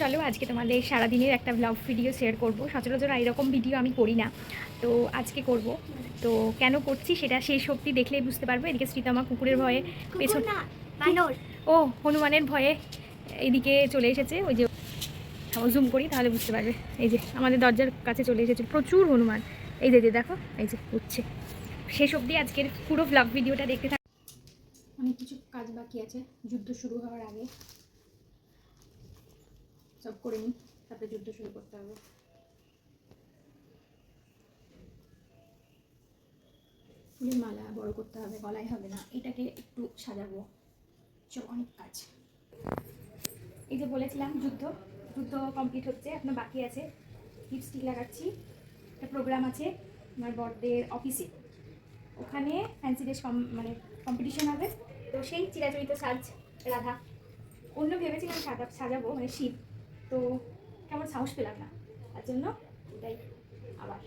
চলো আজকে তোমাদের সারাদিনের একটা ব্লগ ভিডিও শেয়ার করব। সচরাচর এরকম ভিডিও আমি করি না। তো আজকে করব। তো কেন করছি সেটা শেষ অবধি দেখলেই বুঝতে পারব। এদিকে শ্রীতমা কুকুরের ভয়ে পেছন ও হনুমানের ভয়ে এদিকে চলে এসেছে। ওই যে জুম করি তাহলে বুঝতে পারবে। এই যে আমাদের দরজার কাছে চলে এসেছে প্রচুর হনুমান। এই যে যে দেখো এই যে উঠছে। শেষ অবধি আজকের পুরো ব্লগ ভিডিওটা দেখতে থাক অনেক কিছু কাজ বাকি আছে। যুদ্ধ শুরু হওয়ার আগে। সব করে নিই তারপরে যুদ্ধ শুরু করতে হবে। ফুলের মালা বড় করতে হবে, গলায় হবে না, এটাকে একটু সাজাবো। সব অনেক কাজ। এই যে বলেছিলাম, যুদ্ধ যুদ্ধ কমপ্লিট হচ্ছে, এখনও বাকি আছে। লিপস্টিক লাগাচ্ছি, একটা প্রোগ্রাম আছে আমার বড়দের অফিসে ওখানে ফ্যান্সি ড্রেস কম মানে কম্পিটিশন হবে। তো সেই চিরাচরিত সাজ, রাধা। অন্য ভেবেছিলাম সাজা সাজাবো মানে শিব। তো কেমন সাহস পেলাম না। তার জন্য এটাই আবার।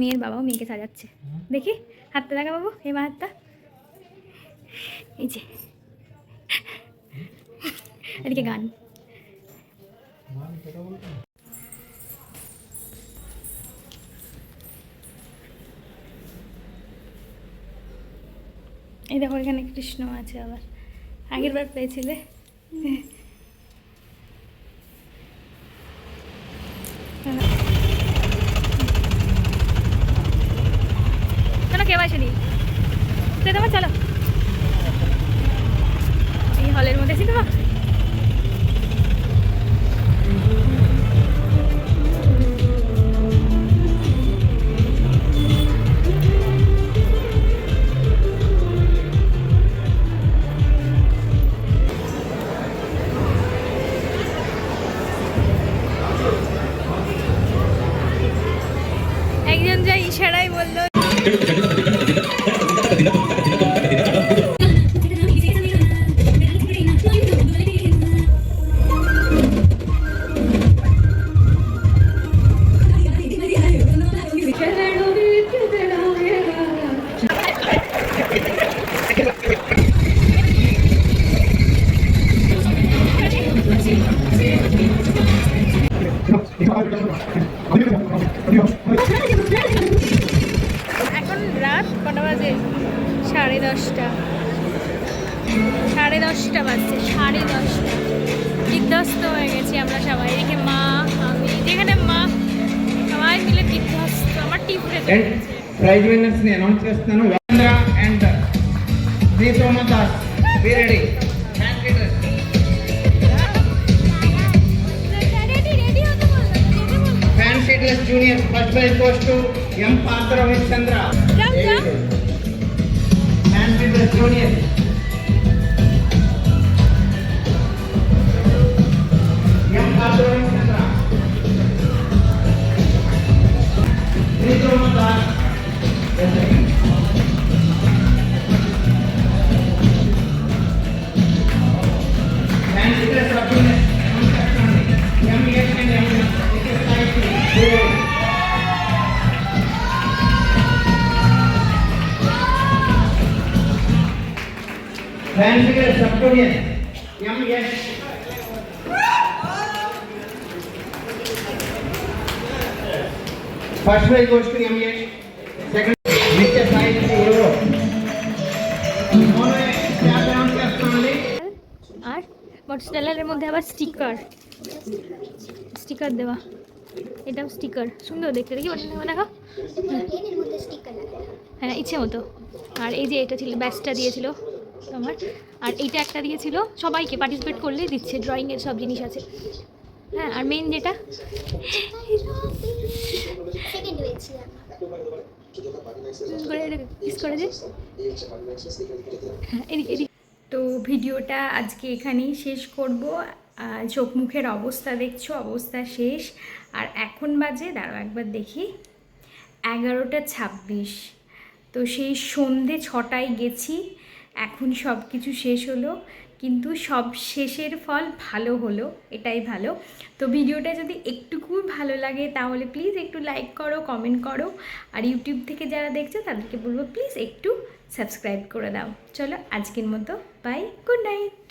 মেয়ের বাবাও মেয়েকে সাজাচ্ছে। দেখি, হাতটা লাগা বাবু, এই মা হাতটা। এই যে। এদিকে গান। এই দেখো এখানে কৃষ্ণ আছে আবার। আগের বার পেয়েছিলে। বলল এখন সাড়ে দশটা সাড়ে দশটা বাজছে সাড়ে দশটা বিধ্বস্ত হয়ে গেছি আমরা সবাই এদিকে মা আমি যেখানে মা সবাই মিলে বিধ্বস্ত আমার টিপ উঠে চলে అండ్ গেছে ప్రైజ్ విన్నర్స్ ని అనౌన్స్ చేస్తున్నాను వాంద్ర and Shri Somadas B Reddy fancy dress junior first prize goes to M Patra Rohit union Band figure subconian. M S. First prize goes to M S. Second, মধ্যে আবার sticker sticker দেওয়া। এটাও sticker সুন্দর দেখতে। দেখি দেখো হ্যাঁ ইচ্ছে মতো। আর এই যে এটা ছিল ব্যাচটা দিয়েছিল। আমার। আর এইটা একটা দিয়েছিল, সবাইকে পার্টিসিপেট করলেই দিচ্ছে ড্রয়িংয়ের সব জিনিস আছে। হ্যাঁ আর মেন যেটা? তো ভিডিওটা আজকে এখানেই শেষ করব। চোখ মুখের অবস্থা দেখছ, অবস্থা শেষ। আর এখন বাজে, দাঁড়াও একবার দেখি। এগারোটা ছাব্বিশ। তো সেই সন্ধে ছটায় গেছি। এখন সব কিছু শেষ হলো, কিন্তু সব শেষের ফল ভালো হলো, এটাই ভালো। তো ভিডিওটা যদি একটুকু ভালো লাগে, তাহলে প্লিজ একটু লাইক করো কমেন্ট করো। আর ইউটিউব থেকে যারা দেখছ, তাদেরকে বলব প্লিজ একটু সাবস্ক্রাইব করে দাও। চলো আজকের মতো বাই গুড নাইট